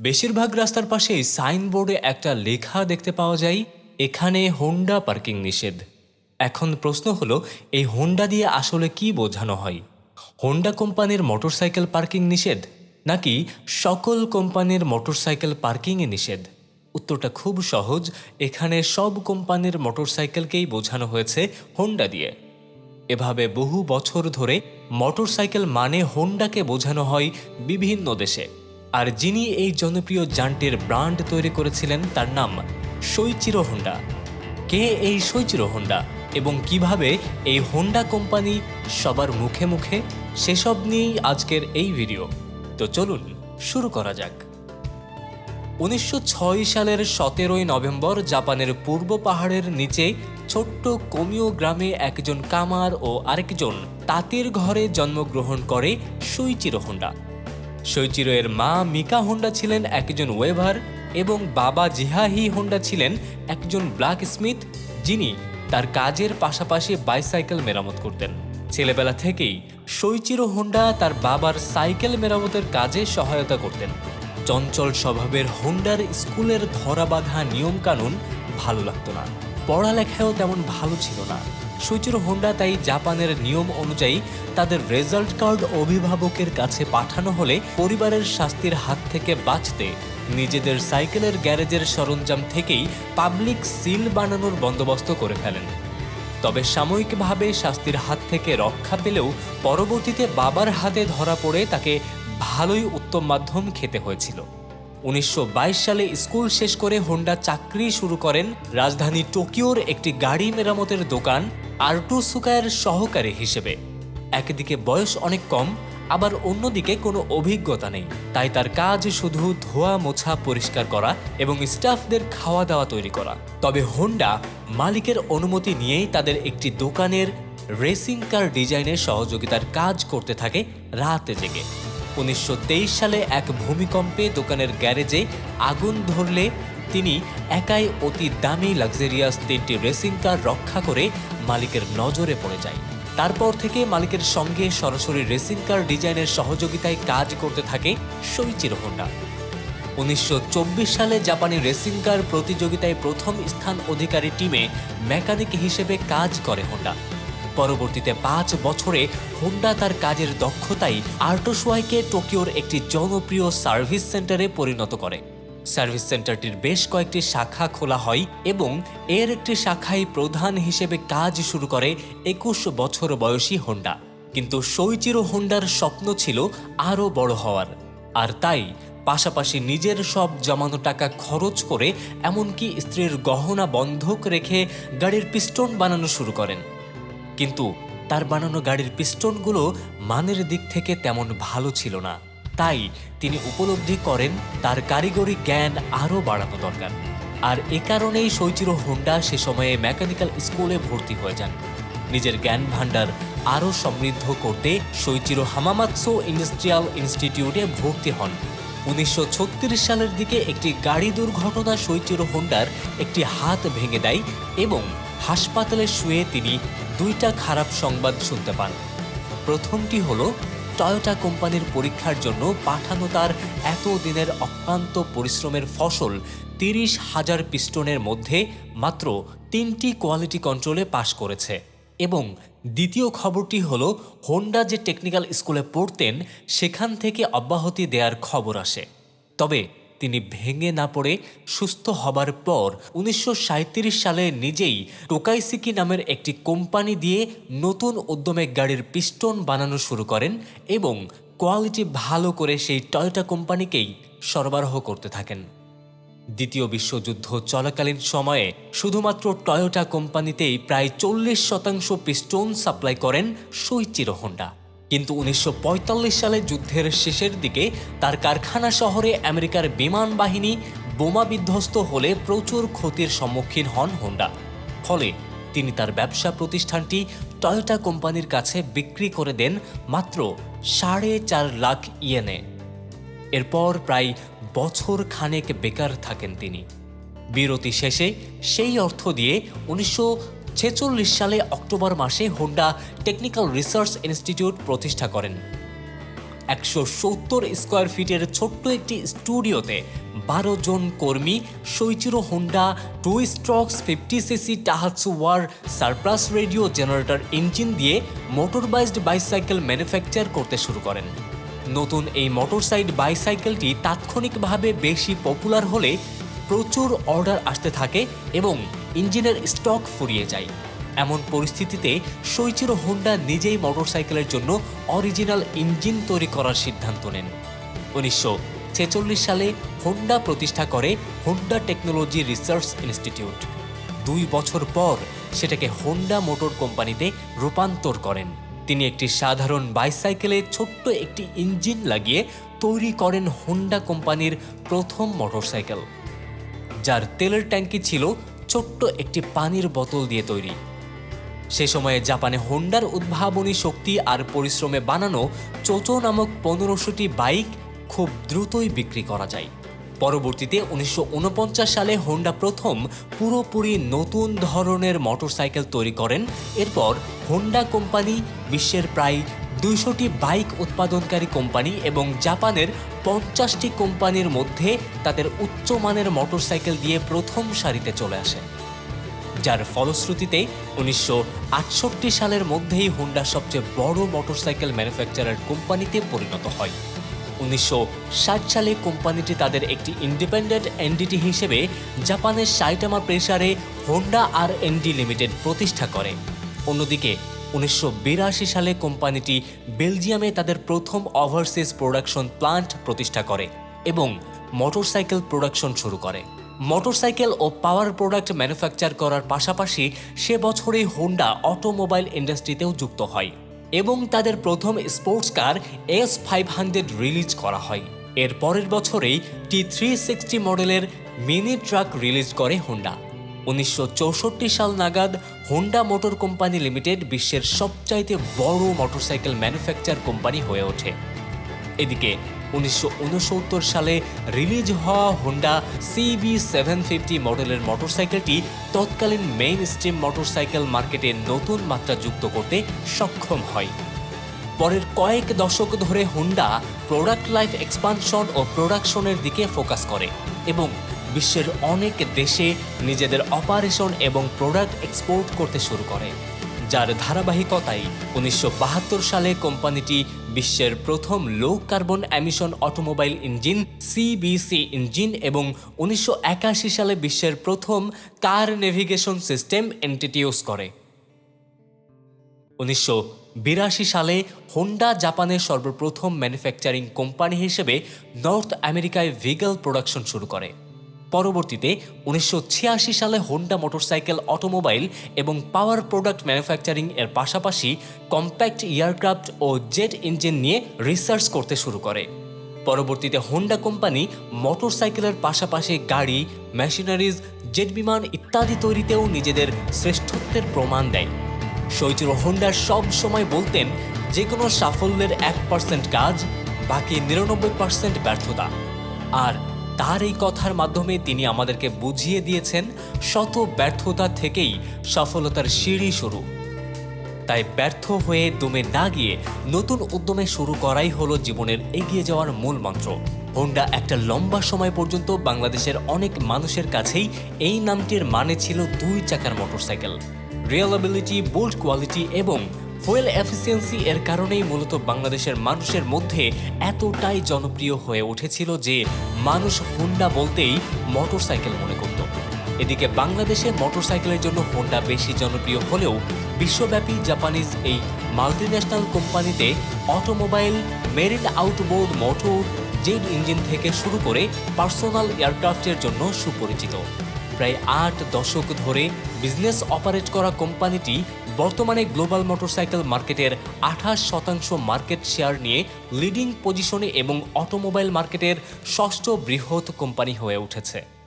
বেশিরভাগ রাস্তার পাশে সাইনবোর্ডে একটা লেখা দেখতে পাওয়া যায়, এখানে হোন্ডা পার্কিং নিষেধ। এখন প্রশ্ন হলো, এই হোন্ডা দিয়ে আসলে কি বোঝানো হয়? হোন্ডা কোম্পানির মোটরসাইকেল পার্কিং নিষেধ, নাকি সকল কোম্পানির মোটরসাইকেল পার্কিংয়ে নিষেধ? উত্তরটা খুব সহজ, এখানে সব কোম্পানির মোটরসাইকেলকেই বোঝানো হয়েছে হোন্ডা দিয়ে। এভাবে বহু বছর ধরে মোটরসাইকেল মানে হোন্ডাকে বোঝানো হয় বিভিন্ন দেশে। আর যিনি এই জনপ্রিয় যানটির ব্র্যান্ড তৈরি করেছিলেন, তার নাম সৈচিরো হোন্ডা। কে এই সৈচিরো হোন্ডা এবং কীভাবে এই হোন্ডা কোম্পানি সবার মুখে মুখে, সেসব নিয়েই আজকের এই ভিডিও। তো চলুন, শুরু করা যাক। উনিশশো ছয় সালের সতেরোই নভেম্বর, জাপানের পূর্ব পাহাড়ের নিচে ছোট্ট কোমিও গ্রামে একজন কামার ও আরেকজন তাঁতির ঘরে জন্মগ্রহণ করে সৈচিরো হোন্ডা। সৈচিরো এর মা মিকা হোন্ডা ছিলেন একজন ওয়েভার এবং বাবা জিহাহি হোন্ডা ছিলেন একজন ব্ল্যাক স্মিথ যিনি তার কাজের পাশাপাশি বাইসাইকেল মেরামত করতেন। ছেলেবেলা থেকেই শৈচিরো হোন্ডা তার বাবার সাইকেল মেরামতের কাজে সহায়তা করতেন। চঞ্চল স্বভাবের হোন্ডার স্কুলের ধরাবাঁধা নিয়মকানুন ভালো লাগতো না। পড়ালেখাও তেমন ভালো ছিল না। সুচিরো হোন্ডা তাই জাপানের নিয়ম অনুযায়ী তাদের রেজাল্ট কার্ড অভিভাবকের কাছে পাঠানো হলে পরিবারের শাস্তির হাত থেকে বাঁচতে, নিজেদের সাইকেলের গ্যারেজের সরঞ্জাম থেকেই পাবলিক সিল বানানোর বন্দোবস্ত করে ফেলেন। তবে সাময়িকভাবে শাস্তির হাত থেকে রক্ষা পেলেও পরবর্তীতে বাবার হাতে ধরা পড়ে তাকে ভালোই উত্তম মাধ্যম খেতে হয়েছিল। উনিশশো বাইশ সালে স্কুল শেষ করে হোন্ডা চাকরি শুরু করেন রাজধানী টোকিওর একটি গাড়ি মেরামতের দোকান আর্টু সুকায়ের সহকারী হিসেবে। একদিকে বয়স অনেক কম, আবার অন্যদিকে কোনো অভিজ্ঞতা নেই। তাই তার কাজ শুধু ধোয়া মোছা পরিষ্কার করা এবং স্টাফদের খাওয়া দাওয়া তৈরি করা। তবে হোন্ডা মালিকের অনুমতি নিয়েই তাদের একটি দোকানের রেসিং কার ডিজাইনের সহযোগিতার কাজ করতে থাকে রাতে জেগে। উনিশশো তেইশ সালে এক ভূমিকম্পে দোকানের গ্যারেজে আগুন ধরলে তিনি একাই অতি দামি লাক্সারিয়াস তিনটি রেসিং কার রক্ষা করে মালিকের নজরে পড়ে যায়। তারপর থেকে মালিকের সঙ্গে সরাসরি রেসিং কার ডিজাইনের সহযোগিতায় কাজ করতে থাকে সৈচির হোন্ডা উনিশশো চব্বিশ সালে জাপানি রেসিং কার প্রতিযোগিতায় প্রথম স্থান অধিকারী টিমে মেকানিক হিসেবে কাজ করে হোন্ডা। পরবর্তীতে পাঁচ বছরে হোন্ডা তার কাজের দক্ষতায় আর্টোসোয়াইকে টোকিওর একটি জনপ্রিয় সার্ভিস সেন্টারে পরিণত করে। সার্ভিস সেন্টারটির বেশ কয়েকটি শাখা খোলা হয় এবং এর একটি শাখায় প্রধান হিসেবে কাজ শুরু করে একুশ বছর বয়সী হোন্ডা কিন্তু সৈচিরো হোন্ডার স্বপ্ন ছিল আরও বড় হওয়ার। আর তাই পাশাপাশি নিজের সব জমানো টাকা খরচ করে এমনকি স্ত্রীর গহনা বন্ধক রেখে গাড়ির পিস্টন বানানো শুরু করেন। কিন্তু তার বানানো গাড়ির পিস্টনগুলো মানের দিক থেকে তেমন ভালো ছিল না। তাই তিনি উপলব্ধি করেন, তার কারিগরি জ্ঞান আরও বাড়ানো দরকার। আর এ কারণেই সৈচিরো হোন্ডা সে সময়ে মেকানিক্যাল স্কুলে ভর্তি হয়ে যান। নিজের জ্ঞান ভাণ্ডার আরও সমৃদ্ধ করতে সৈচিরো হামামাৎসো ইন্ডাস্ট্রিয়াল ইনস্টিটিউটে ভর্তি হন। উনিশশো ছত্রিশ সালের দিকে একটি গাড়ি দুর্ঘটনা সৈচিরো হোন্ডার একটি হাত ভেঙে দেয় এবং হাসপাতালে শুয়ে তিনি দুইটা খারাপ সংবাদ শুনতে পান। প্রথমটি হলো, টয়োটা কোম্পানির পরীক্ষার জন্য পাঠানো তার এত দিনের অক্লান্ত পরিশ্রমের ফসল তিরিশ হাজার পিস্টনের মধ্যে মাত্র তিনটি কোয়ালিটি কন্ট্রোলে পাশ করেছে। এবং দ্বিতীয় খবরটি হল, হোন্ডা যে টেকনিক্যাল স্কুলে পড়তেন, সেখান থেকে অব্যাহতি দেওয়ার খবর আসে। তবে তিনি ভেঙে না পড়ে সুস্থ হবার পর উনিশশো সাঁইত্রিশ সালে নিজেই টোকাইসিকি নামের একটি কোম্পানি দিয়ে নতুন উদ্যমে গাড়ির পিস্টন বানানো শুরু করেন এবং কোয়ালিটি ভালো করে সেই টয়োটা কোম্পানিকেই সরবরাহ করতে থাকেন। দ্বিতীয় বিশ্বযুদ্ধ চলাকালীন সময়ে শুধুমাত্র টয়োটা কোম্পানিতেই প্রায় চল্লিশ শতাংশ পিস্টন সাপ্লাই করেন সৈচিরো হোন্ডা কিন্তু উনিশশো পঁয়তাল্লিশ সালে যুদ্ধের শেষের দিকে তার কারখানা শহরে আমেরিকার বিমান বাহিনী বোমা বিধ্বস্ত হলে প্রচুর ক্ষতির সম্মুখীন হন হোন্ডা। ফলে তিনি তার ব্যবসা প্রতিষ্ঠানটি টয়োটা কোম্পানির কাছে বিক্রি করে দেন মাত্র সাড়ে চার লাখ ইয়েনে। এরপর প্রায় বছর খানেক বেকার থাকেন তিনি। বিরতি শেষে সেই অর্থ দিয়ে উনিশশো ছেচল্লিশ সালে অক্টোবর মাসে হোন্ডা টেকনিক্যাল রিসার্চ ইনস্টিটিউট প্রতিষ্ঠা করেন। একশো সত্তর স্কোয়ার ফিটের ছোট্ট একটি স্টুডিওতে বারো জন কর্মী Soichiro Honda two strokes fifty CC Tohatsu war surplus radio generator engine দিয়ে মোটরবাইজড বাইসাইকেল ম্যানুফ্যাকচার করতে শুরু করেন। নতুন এই মোটরসাইড বাইসাইকেলটি তাৎক্ষণিকভাবে বেশি পপুলার হলে প্রচুর অর্ডার আসতে থাকে এবং ইঞ্জিনের স্টক ফুরিয়ে যায়। এমন পরিস্থিতিতে সৈচিরো হোন্ডা নিজেই মোটরসাইকেলের জন্য অরিজিনাল ইঞ্জিন তৈরি করার সিদ্ধান্ত নেন। উনিশশো ছেচল্লিশ সালে হোন্ডা প্রতিষ্ঠা করে হোন্ডা টেকনোলজি রিসার্চ ইনস্টিটিউট। দুই বছর পর সেটাকে হোন্ডা মোটর কোম্পানিতে রূপান্তর করেন। তিনি একটি সাধারণ বাইসাইকেলে ছোট্ট একটি ইঞ্জিন লাগিয়ে তৈরি করেন হোন্ডা কোম্পানির প্রথম মোটরসাইকেল। যার তেলের ট্যাঙ্কি ছিল ছোট্ট একটি পানির বোতল দিয়ে তৈরি। সে সময়ে জাপানে হোন্ডার উদ্ভাবনী শক্তি আর পরিশ্রমে বানানো চোচো নামক পনেরোশোটি বাইক খুব দ্রুতই বিক্রি করা যায়। পরবর্তীতে উনিশশো ঊনপঞ্চাশ সালে হোন্ডা প্রথম পুরোপুরি নতুন ধরনের মোটরসাইকেল তৈরি করেন। এরপর হোন্ডা কোম্পানি বিশ্বের প্রায় দুইশোটি বাইক উৎপাদনকারী কোম্পানি এবং জাপানের পঞ্চাশটি কোম্পানির মধ্যে তাদের উচ্চমানের মোটরসাইকেল দিয়ে প্রথম সারিতে চলে আসে। যার ফলশ্রুতিতে উনিশশো আটষট্টি সালের মধ্যেই হোন্ডা সবচেয়ে বড় মোটরসাইকেল ম্যানুফ্যাকচারার কোম্পানিতে পরিণত হয়। উনিশশো সালে কোম্পানিটি তাদের একটি ইন্ডিপেন্ডেন্ট এনডিটি হিসেবে জাপানের সাইটামা প্রেসারে হোন্ডা আর এনডি লিমিটেড প্রতিষ্ঠা করে। অন্যদিকে, উনিশশো বিরাশি সালে কোম্পানিটি বেলজিয়ামে তাদের প্রথম ওভারসিজ প্রোডাকশন প্লান্ট প্রতিষ্ঠা করে এবং মোটরসাইকেল প্রোডাকশন শুরু করে। মোটরসাইকেল ও পাওয়ার প্রোডাক্ট ম্যানুফ্যাকচার করার পাশাপাশি সে বছরেই হোন্ডা অটোমোবাইল ইন্ডাস্ট্রিতেও যুক্ত হয়। এবং তাদের প্রথম sports car S five hundred release করা হয়। এর পরের বছরেই টি থ্রি সিক্সটি মডেলের মিনি ট্রাক রিলিজ করে হোন্ডা উনিশশো চৌষট্টি সাল নাগাদ হোন্ডা মোটর কোম্পানি লিমিটেড বিশ্বের সবচাইতে বড় মোটরসাইকেল ম্যানুফ্যাকচার কোম্পানি হয়ে ওঠে। এদিকে উনিশশো উনসত্তর সালে রিলিজ হওয়া হোন্ডা সিবি সেভেন ফিফটি মডেলের মোটরসাইকেলটি তৎকালীন মেইন স্ট্রিম মোটরসাইকেল মার্কেটে নতুন মাত্রা যুক্ত করতে সক্ষম হয়। পরের কয়েক দশক ধরে হোন্ডা প্রোডাক্ট লাইফ এক্সপানশন ও প্রোডাকশনের দিকে ফোকাস করে এবং বিশ্বের অনেক দেশে নিজেদের অপারেশন এবং প্রোডাক্ট এক্সপোর্ট করতে শুরু করে। যার ধারাবাহিকতায় উনিশশো বাহাত্তর সালে কোম্পানিটি বিশ্বের প্রথম low carbon emission automobile engine CBC engine এবং উনিশশো একাশি সালে বিশ্বের প্রথম কার নেভিগেশন সিস্টেম ইন্ট্রোডিউস করে। উনিশশো বিরাশি সালে হোন্ডা জাপানের সর্বপ্রথম ম্যানুফ্যাকচারিং কোম্পানি হিসেবে নর্থ আমেরিকায় ভিগল প্রোডাকশন শুরু করে। পরবর্তীতে উনিশশো ছিয়াশি সালে হোন্ডা মোটরসাইকেল অটোমোবাইল এবং পাওয়ার প্রোডাক্ট ম্যানুফ্যাকচারিং এর পাশাপাশি কম্প্যাক্ট এয়ারক্রাফট ও জেট ইঞ্জিন নিয়ে রিসার্চ করতে শুরু করে। পরবর্তীতে হোন্ডা কোম্পানি মোটরসাইকেলের পাশাপাশি গাড়ি মেশিনারিজ জেট বিমান ইত্যাদি তৈরিতেও নিজেদের শ্রেষ্ঠত্বের প্রমাণ দেয়। শৈচির হোন্ডা সব সময় বলতেন যে কোনো সাফল্যের এক পার্সেন্ট কাজ, বাকি নিরানব্বই পার্সেন্ট ব্যর্থতা। আর তার এই কথার মাধ্যমে তিনি আমাদেরকে বুঝিয়ে দিয়েছেন শত ব্যর্থতা থেকেই সফলতার সিঁড়ি শুরু। তাই ব্যর্থ হয়ে দমে না গিয়ে নতুন উদ্যমে শুরু করাই হলো জীবনের এগিয়ে যাওয়ার মূল মন্ত্র। হোন্ডা একটা লম্বা সময় পর্যন্ত বাংলাদেশের অনেক মানুষের কাছেই এই নামটির মানে ছিল দুই চাকার মোটরসাইকেল। রিয়েলাবিলিটি, বোল্ড কোয়ালিটি এবং ফুয়েল এফিসিয়েন্সি এর কারণেই মূলত বাংলাদেশের মানুষের মধ্যে এতটাই জনপ্রিয় হয়ে উঠেছিল যে মানুষ হোন্ডা বলতেই মোটরসাইকেল মনে করত। এদিকে বাংলাদেশে মোটরসাইকেলের জন্য হোন্ডা বেশি জনপ্রিয় হলেও বিশ্বব্যাপী জাপানিজ এই মাল্টিন্যাশনাল কোম্পানিতে automobile marine outboard motor jet engine থেকে শুরু করে পার্সোনাল এয়ারক্রাফটের জন্য সুপরিচিত। প্রায় আট দশক ধরে বিজনেস অপারেট করা কোম্পানিটি বর্তমানে গ্লোবাল মোটরসাইকেল মার্কেটের আঠাশ শতাংশ মার্কেট শেয়ার নিয়ে লিডিং পজিশনে এবং অটোমোবাইল মার্কেটের ষষ্ঠ বৃহৎ কোম্পানি হয়ে উঠেছে।